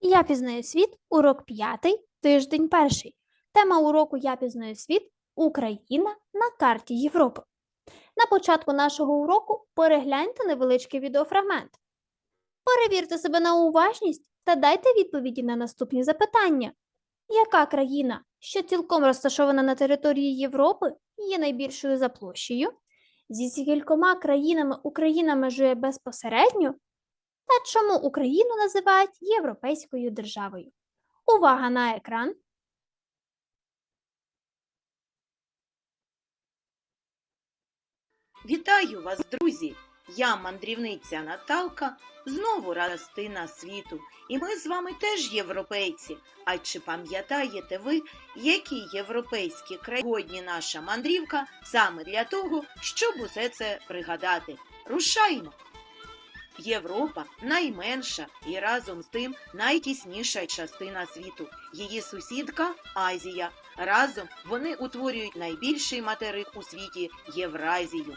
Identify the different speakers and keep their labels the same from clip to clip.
Speaker 1: Я пізнаю світ, урок п'ятий, тиждень перший. Тема уроку Я пізнаю світ Україна на карті Європи. На початку нашого уроку перегляньте невеличкий відеофрагмент. Перевірте себе на уважність та дайте відповіді на наступні запитання. Яка країна, що цілком розташована на території Європи, є найбільшою за площею? Зі скількома країнами Україна межує безпосередньо? Та чому Україну називають європейською державою? Увага на екран.
Speaker 2: Вітаю вас, друзі! Я мандрівниця Наталка, знову Радостина світу, і ми з вами теж європейці. А чи пам'ятаєте ви, які європейські країни наша мандрівка саме для того, щоб усе це пригадати? Рушаймо! Європа найменша і разом з тим найтісніша частина світу. Її сусідка Азія. Разом вони утворюють найбільший материк у світі Євразію.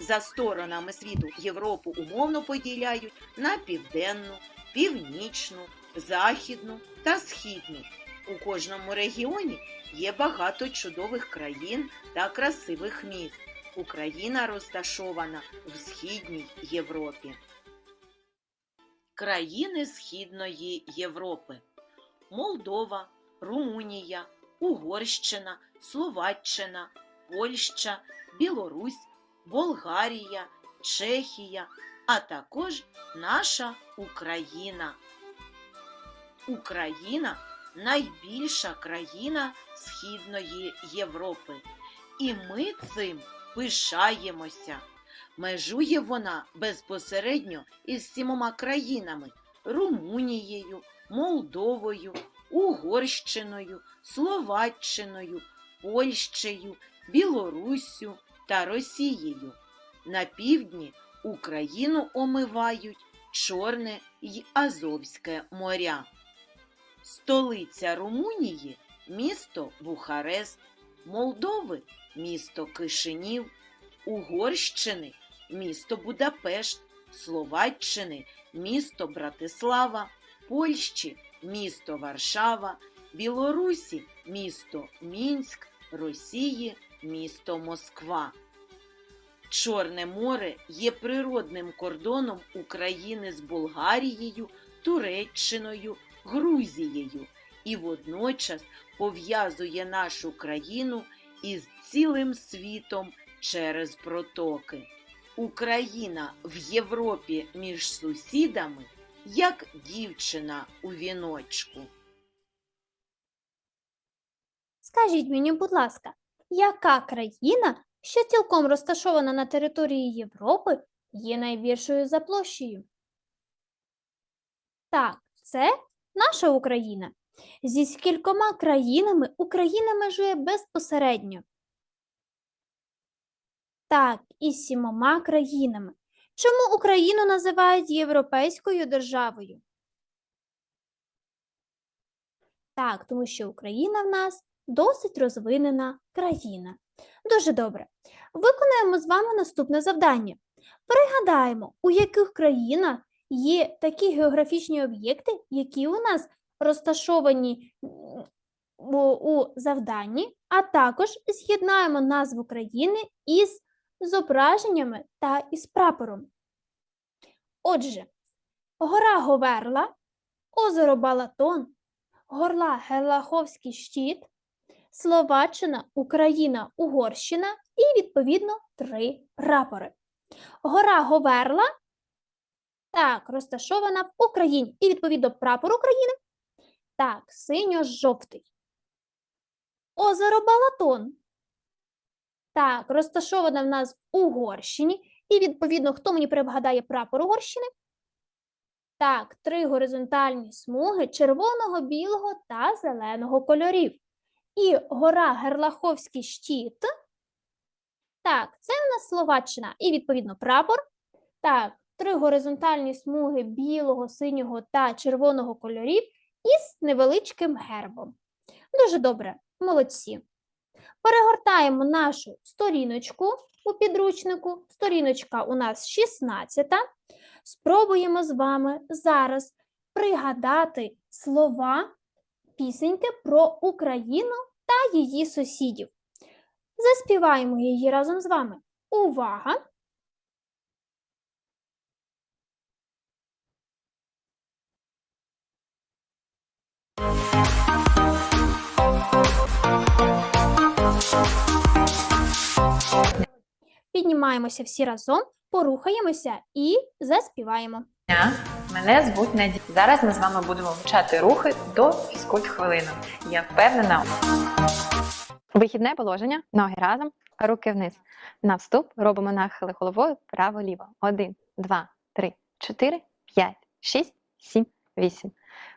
Speaker 2: За сторонами світу Європу умовно поділяють на південну, північну, західну та східну. У кожному регіоні є багато чудових країн та красивих міст. Україна розташована в східній Європі. Країни Східної Європи Молдова, Румунія, Угорщина, Словаччина, Польща, Білорусь, Болгарія, Чехія, а також наша Україна. Україна найбільша країна Східної Європи. І ми цим пишаємося. Межує вона безпосередньо із сімома країнами Румунією, Молдовою, Угорщиною, Словаччиною, Польщею, Білоруссю та Росією. На півдні Україну омивають Чорне й Азовське моря. Столиця Румунії місто Бухарест, Молдови місто Кишинів, Угорщини місто Будапешт, Словаччини місто Братислава, Польщі місто Варшава, Білорусі місто Мінськ, Росії місто Москва. Чорне море є природним кордоном України з Болгарією, Туреччиною, Грузією і водночас пов'язує нашу країну із цілим світом через протоки. Україна в Європі між сусідами, як дівчина у віночку.
Speaker 1: Скажіть мені, будь ласка, яка країна, що цілком розташована на території Європи, є найбільшою за площею? Так, це наша Україна. Зі скількома країнами Україна межує безпосередньо. Так, із сімома країнами. Чому Україну називають європейською державою? Так, тому що Україна в нас досить розвинена країна. Дуже добре. Виконаємо з вами наступне завдання. Пригадаємо, у яких країнах є такі географічні об'єкти, які у нас розташовані у, завданні, а також з'єднаємо назву країни із зображеннями та із прапором. Отже, гора Говерла, озеро Балатон, горла Герлаховський щит, Словаччина, Україна, Угорщина і, відповідно, три прапори. Гора Говерла так, розташована в Україні. І, відповідно, прапор України так, синьо-жовтий. Озеро Балатон. Так, розташоване в нас в Угорщині. І, відповідно, хто мені пригадає прапор Угорщини? Так, три горизонтальні смуги червоного, білого та зеленого кольорів. І гора Герлаховський щит. Так, це в нас Словаччина. І, відповідно, прапор. Так, три горизонтальні смуги білого, синього та червоного кольорів із невеличким гербом. Дуже добре, молодці. Перегортаємо нашу сторіночку у підручнику. Сторіночка у нас 16. Спробуємо з вами зараз пригадати слова пісеньки про Україну та її сусідів. Заспіваємо її разом з вами. Увага! Піднімаємося всі разом, порухаємося і заспіваємо.
Speaker 3: дня. Мене звуть Неді. Зараз ми з вами будемо вивчати рухи до фізкульт хвилини. Я впевнена. Вихідне положення, ноги разом, руки вниз. На вступ робимо нахили головою право-ліво. Один, два, три, чотири, п'ять, шість, сім, вісім.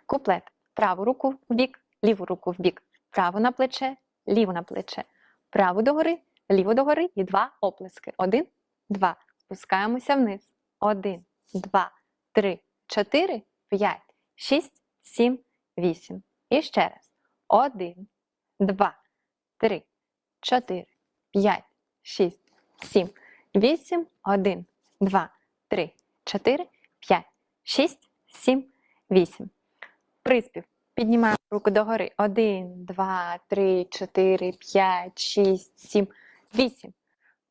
Speaker 3: Куплет. Праву руку в бік, ліву руку в бік. Праву на плече, ліву на плече. Праву догори, ліву догори і два оплески. Один, два. Спускаємося вниз. Один, два, три, чотири, п'ять, шість, сім, вісім. І ще раз. Один, два, три, чотири, п'ять, шість, сім, вісім, один, два, три, чотири, п'ять, шість, сім, вісім. Приспів. Піднімаємо руку догори. Один, два, три, чотири, п'ять, шість, сім, вісім.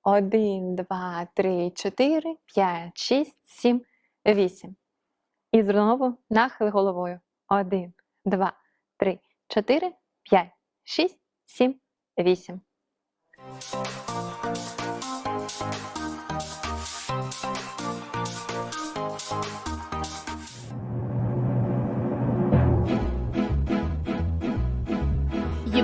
Speaker 3: Один, два, три, чотири, п'ять, шість, сім, вісім. І знову нахил головою. Один, два, три, чотири, п'ять, шість, сім, вісім.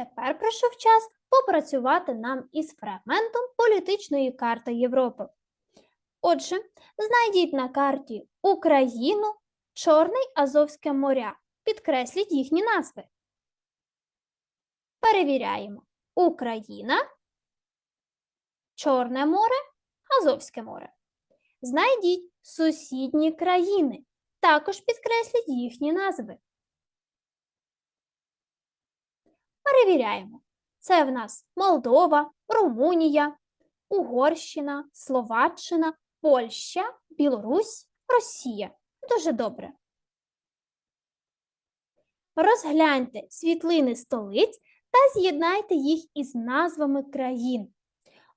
Speaker 1: Тепер прийшов час попрацювати нам із фрагментом політичної карти Європи. Отже, знайдіть на карті Україну, Чорне Азовське моря. Підкресліть їхні назви. Перевіряємо. Україна, Чорне море, Азовське море. Знайдіть сусідні країни. Також підкресліть їхні назви. Перевіряємо. Це в нас Молдова, Румунія, Угорщина, Словаччина, Польща, Білорусь, Росія. Дуже добре. Розгляньте світлини столиць та з'єднайте їх із назвами країн.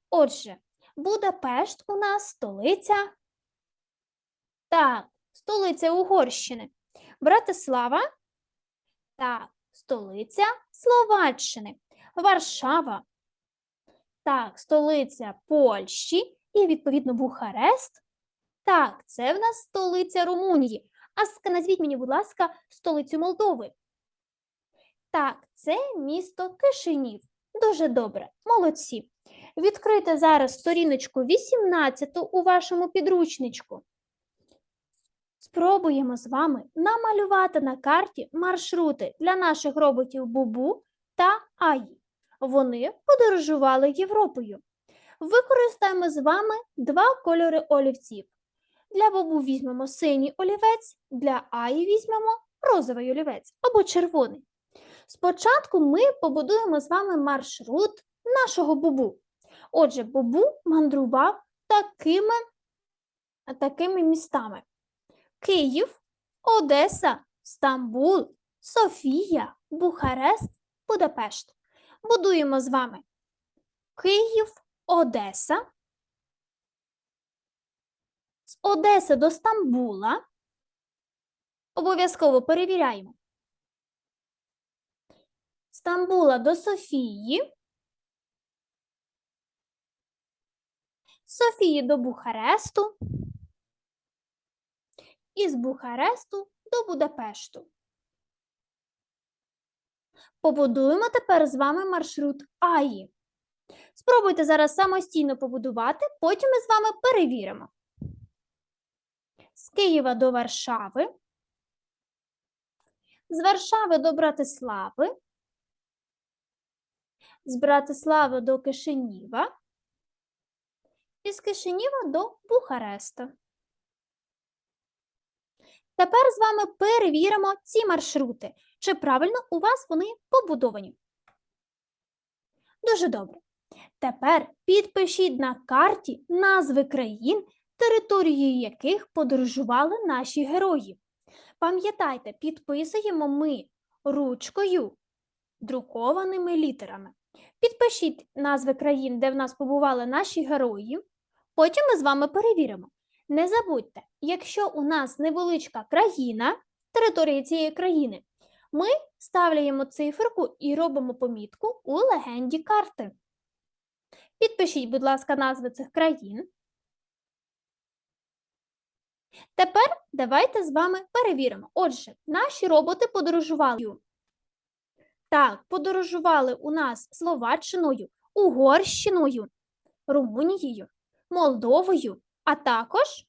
Speaker 1: Отже, Будапешт у нас столиця. Так, столиця Угорщини. Братислава. Так, столиця Словаччини. Варшава. Так, столиця Польщі і, відповідно, Бухарест. Так, це в нас столиця Румунії. А назвіть мені, будь ласка, столицю Молдови. Так, це місто Кишинів. Дуже добре, молодці. Відкрийте зараз сторіночку 18 у вашому підручничку. Спробуємо з вами намалювати на карті маршрути для наших роботів Бубу та Аї. Вони подорожували Європою. Використаємо з вами два кольори олівців. Для Бобу візьмемо синій олівець, для Аї візьмемо розовий олівець або червоний. Спочатку ми побудуємо з вами маршрут нашого Бубу. Отже, Бубу мандрував такими, такими містами: Київ, Одеса, Стамбул, Софія, Бухарест, Будапешт. Будуємо з вами Київ, Одеса. З Одеси до Стамбула. Обов'язково перевіряємо. Стамбула до Софії. Софії до Бухаресту. І з Бухаресту до Будапешту. Побудуємо тепер з вами маршрут Аї. Спробуйте зараз самостійно побудувати, потім ми з вами перевіримо. З Києва до Варшави, з Варшави до Братислави, з Братислави до Кишинєва і з Кишинєва до Бухареста. Тепер з вами перевіримо ці маршрути, чи правильно у вас вони побудовані. Дуже добре. Тепер підпишіть на карті назви країн, території яких подорожували наші герої. Пам'ятайте, підписуємо ми ручкою друкованими літерами. Підпишіть назви країн, де в нас побували наші герої. Потім ми з вами перевіримо. Не забудьте, якщо у нас невеличка країна, територія цієї країни, ми ставляємо циферку і робимо помітку у легенді карти. Підпишіть, будь ласка, назви цих країн. Тепер давайте з вами перевіримо. Отже, наші роботи подорожували. Так, подорожували у нас Словаччиною, Угорщиною, Румунією, Молдовою, а також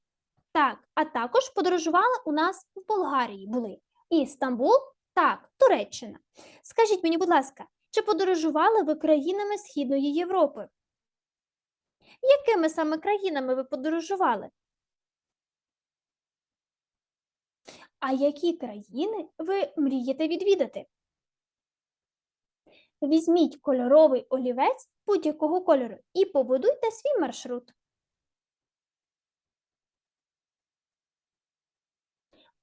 Speaker 1: так, а також подорожували у нас в Болгарії були. І Стамбул, так, Туреччина. Скажіть мені, будь ласка, чи подорожували ви країнами Східної Європи? Якими саме країнами ви подорожували? А які країни ви мрієте відвідати? Візьміть кольоровий олівець будь-якого кольору і побудуйте свій маршрут.